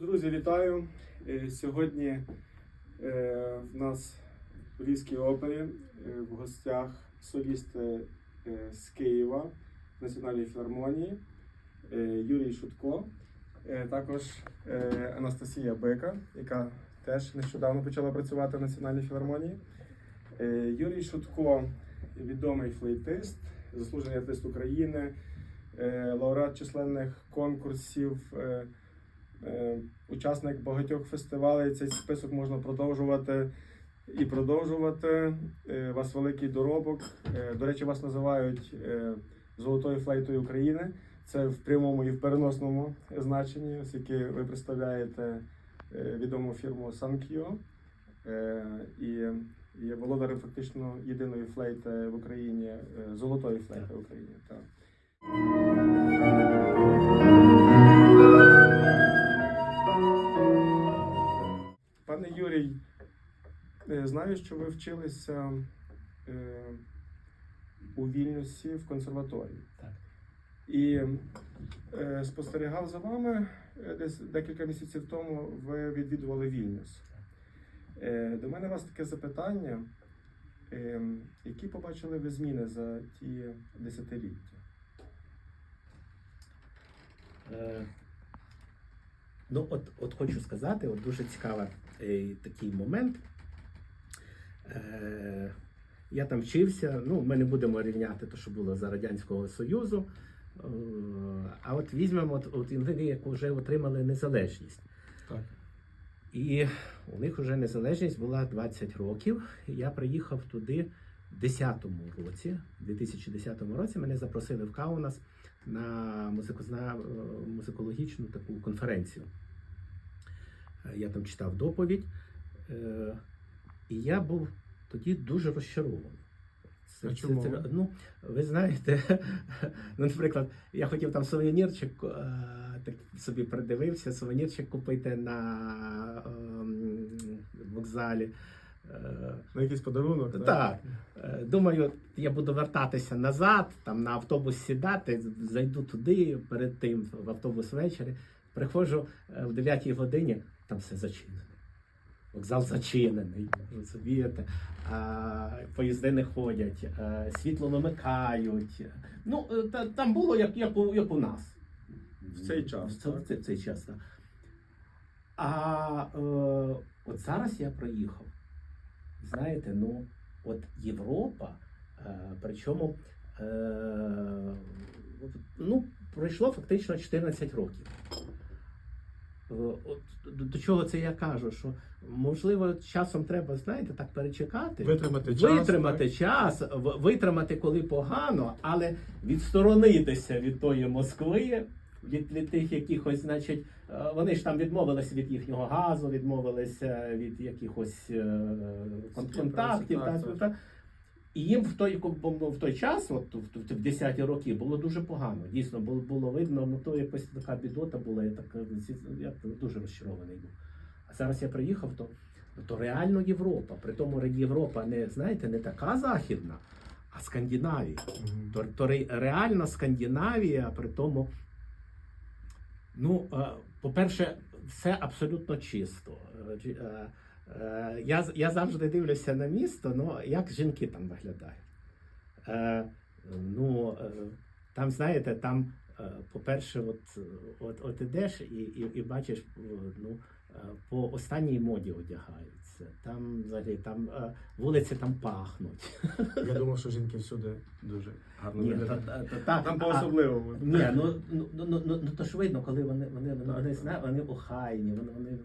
Друзі, вітаю! Е, Сьогодні е, в нас в Львівській опері е, в гостях солісти е, з Києва Національної філармонії Юрій Шутко, також Анастасія Бика, яка теж нещодавно почала працювати в Національній філармонії. Юрій Шутко відомий флейтист, заслужений артист України, лауреат численних конкурсів. е, е, учасник багатьох фестивалей. Цей список можна продовжувати і продовжувати. Е, У вас великий доробок. Е, До речі, вас називають е, золотою флейтою України. Це в прямому і в переносному значенні, оскільки ви представляєте е, відому фірму Санкіо е, і є володарем фактично єдиної флейти в Україні, е, золотої флейти в Україні. Так. Пане Юрій, е, знаю, що ви вчилися е, у Вільнюсі в консерваторії. Так. І е, спостерігав за вами десь декілька місяців тому ви відвідували Вільнюс. До мене у вас таке запитання. Е, які побачили ви зміни за ті десятиліття? Е, Ну, от, от хочу сказати, от дуже цікавий е, такий момент. Е, я там вчився, ну, ми не будемо рівняти те, що було за Радянського Союзу. Е, а от візьмемо от, от вони, як вже отримали незалежність. Так. І у них вже незалежність була 20 років. Я приїхав туди в 10-му році, в 2010 році мене запросили в Каунас на е, музикологічну таку конференцію. Е, Я там читав доповідь, е, і я був тоді дуже розчарований. А чому? ну, ви знаєте, ну, наприклад, я хотів там сувенірчик, так собі придивився, сувенірчик купити на ем, вокзалі. Е, На якийсь подарунок? так. Е, Думаю, я буду вертатися назад, там на автобус сідати, зайду туди перед тим в автобус ввечері. Приходжу е, в 9 годині, там все зачинено. Вокзал зачинений, розумієте, а, поїзди не ходять, світло вимикають. Ну, та, там було як, як, у, як у нас. В цей час, В, це- так? в цей- цей час, так. А е, от зараз я приїхав. Знаєте, ну, от Європа, е, причому е, ну, пройшло фактично 14 років. Е, От, до, чого це я кажу? Що можливо часом треба, знаєте, так перечекати. Витримати час. Витримати час, в- витримати, коли погано, але відсторонитися від тої Москви, від, від тих якихось, значить, е, вони ж там відмовилися від їхнього газу, відмовилися від якихось е, кон- контактів. так, Так, так. І їм в той, в той час, от в, в, в 10-ті роки, було дуже погано. Дійсно, було, було видно, ну то якась така бідота була, я, так, я дуже розчарований був. А зараз я приїхав, то, то реально Європа. При тому Європа не, знаєте, не така західна, а Скандинавія. Мгм. То, то реальна Скандинавія, при тому, ну, е, по-перше, все абсолютно чисто. Е, е, Я, я завжди дивлюся на місто, ну, як жінки там виглядають. Ну, там, знаєте, там, по-перше, от, от, от ідеш і, і, і бачиш, ну, по останній моді одягаються. Там взагалі там е, вулиці там пахнуть. Я думав, що жінки всюди дуже гарно виглядають. та- та- та- Там по-особливому. Ні, ну, ну, ну, ну, ну, ну то ж видно, коли вони, вони, вони, вони, зна- вони охайні, вони, вони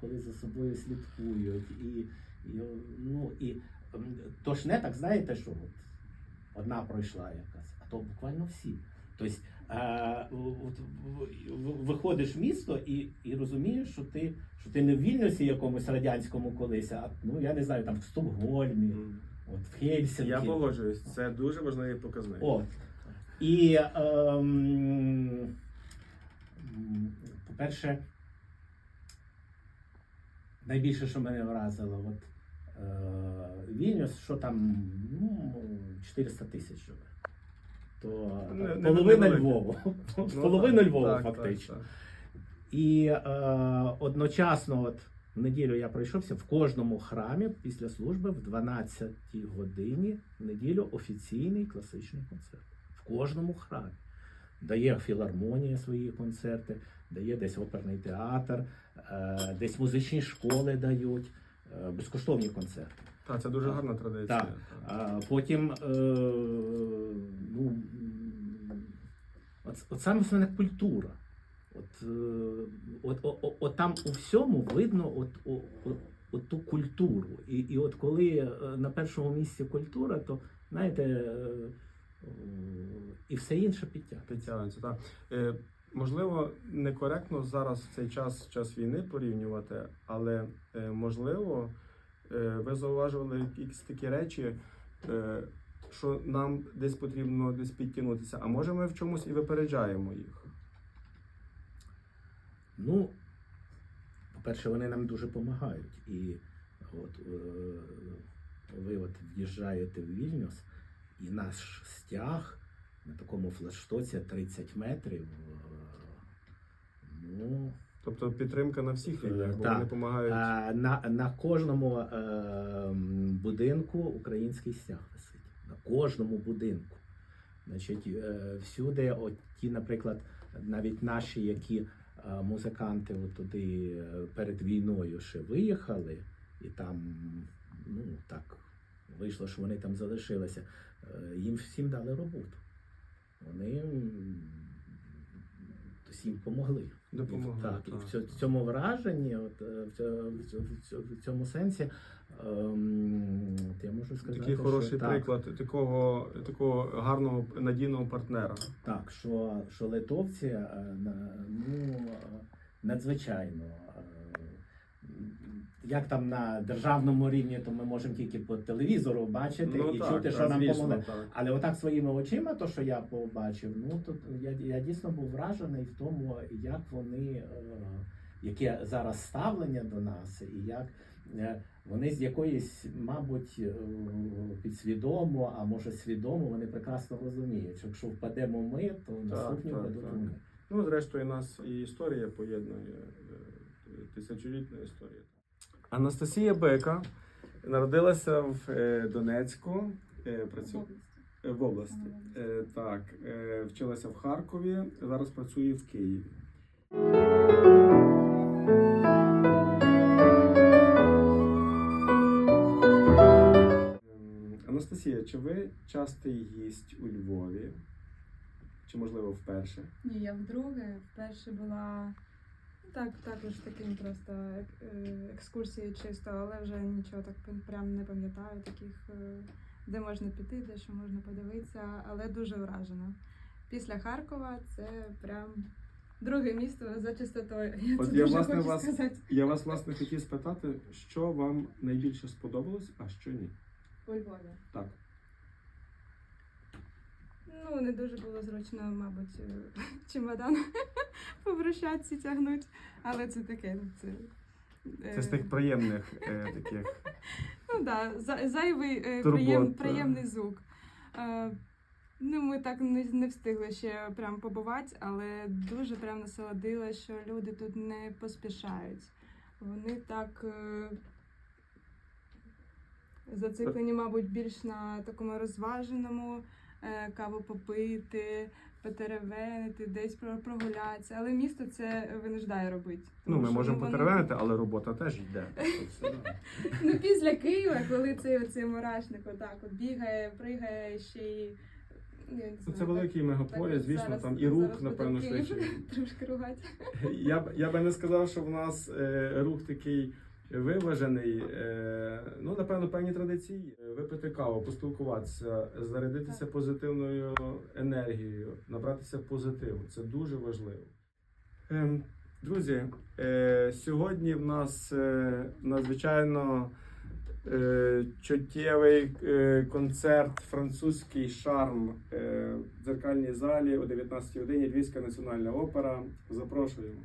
коли за собою слідкують. І, і, ну, і то ж не так, знаєте, що от одна пройшла якась, а то буквально всі. Тобто е, виходиш в місто і, і розумієш, що ти, що ти не в Вільнюсі якомусь радянському колись, а ну я не знаю, там в Стокгольмі, от в Хельсинкі. Я погоджуюсь, це дуже важливий показник. От. І, ем, по-перше, найбільше, що мене вразило, от, е, Вільнюс, що там ну, 400 тисяч живе. То Не- е, не половина невелике. Львова. Ну, половина так, Львова, так, так, фактично. так. І е, одночасно, от в неділю я пройшовся в кожному храмі після служби в 12 годині в неділю офіційний класичний концерт. В кожному храмі. Дає філармонія свої концерти, дає десь оперний театр, е, десь музичні школи дають, е, безкоштовні концерти. Так, це дуже гарна традиція. Так. А потім, е, ну, от, от саме основне культура. От, е, от, о- о- от там у всьому видно от, о- о- от ту культуру. І, і от коли е, на першому місці культура, то знаєте, е, і все інше підтягнеться. Так. Е, можливо, некоректно зараз в цей час, час війни порівнювати, але е, можливо, ви зауважували якісь такі речі, е, що нам десь потрібно десь підтягнутися, а може ми в чомусь і випереджаємо їх. Ну, по-перше, вони нам дуже допомагають. І от е, ви от в'їжджаєте в Вільнюс, і наш стяг на такому флештоці 30 метрів. е, Ну, Тобто підтримка на всіх Е, рівнях, бо вони допомагають. а, на, на кожному е, будинку український стяг висить. На кожному будинку. Значить, е, всюди, от ті, наприклад, навіть наші, які е, музиканти от туди е, перед війною ще виїхали, і там, ну так, вийшло, що вони там залишилися, е, їм всім дали роботу. Вони всім допомогли. Допомогли, Так, і так. в цьо- в цьому враженні, от, е, в цьо- в цьо- в цьому сенсі, ем, я можу сказати, Такий хороший що, так, приклад такого, такого гарного надійного партнера. Так, що, що литовці е, ну, е, надзвичайно. Як там на державному рівні, то ми можемо тільки по телевізору бачити і чути, що нам помогли. Але отак своїми очима, то що я побачив, ну то я, я дійсно був вражений в тому, як вони, е, яке зараз ставлення до нас, і як е, вони з якоїсь, мабуть, е, підсвідомо, а може свідомо, вони прекрасно розуміють, що якщо впадемо ми, то наступні так, впадуть так. вони. Ну, зрештою, нас і історія поєднує тисячолітна історія. Анастасія Бека народилася в е, Донецьку, е, працю... в області. Е, Так, вчилася в Харкові, зараз працює в Києві. Ем, Анастасія, чи ви частий гість у Львові? Чи можливо вперше? Ні, я вдруге вперше була так, також таким просто е, екскурсією чисто, але вже нічого так прям не пам'ятаю, таких, е, де можна піти, де що можна подивитися, але дуже вражена. Після Харкова це прям друге місто за чистотою. Я От це я, дуже власне, хочу вас- сказати. Я вас власне хотів спитати, що вам найбільше сподобалось, а що ні? У Львові. Так. Ну, не дуже було зручно, мабуть, е, чемодан по брусчатці тягнуть, але це таке. Це, Це з е, тих приємних е, таких. Ну да, за- зайвий е, приєм, приємний звук. Е, ну, ми так не, не встигли ще прям побувати, але дуже прям насолодила, що люди тут не поспішають. Вони так е, зациклені, мабуть, більш на такому розваженому е, каву попити, потеревенити, десь про- прогулятися. Але місто це винуждає робити. Ну, ми можемо потеревенити, але робота теж йде. Ну, після Києва, коли цей оцей мурашник отак от бігає, пригає ще й. ну, Це великий мегаполіс, звісно, зараз- там і рух, напевно, швидше. Трошки ругати. Я б я би не сказав, що в нас е, рух такий виважений. Е, ну, напевно, певні традиції. Випити каву, поспілкуватися, зарядитися позитивною енергією, набратися позитиву. Це дуже важливо. Ем, друзі, е, сьогодні в нас е, надзвичайно е, чуттєвий концерт французький шарм в дзеркальній залі о 19 годині Львівська національна опера. Запрошуємо.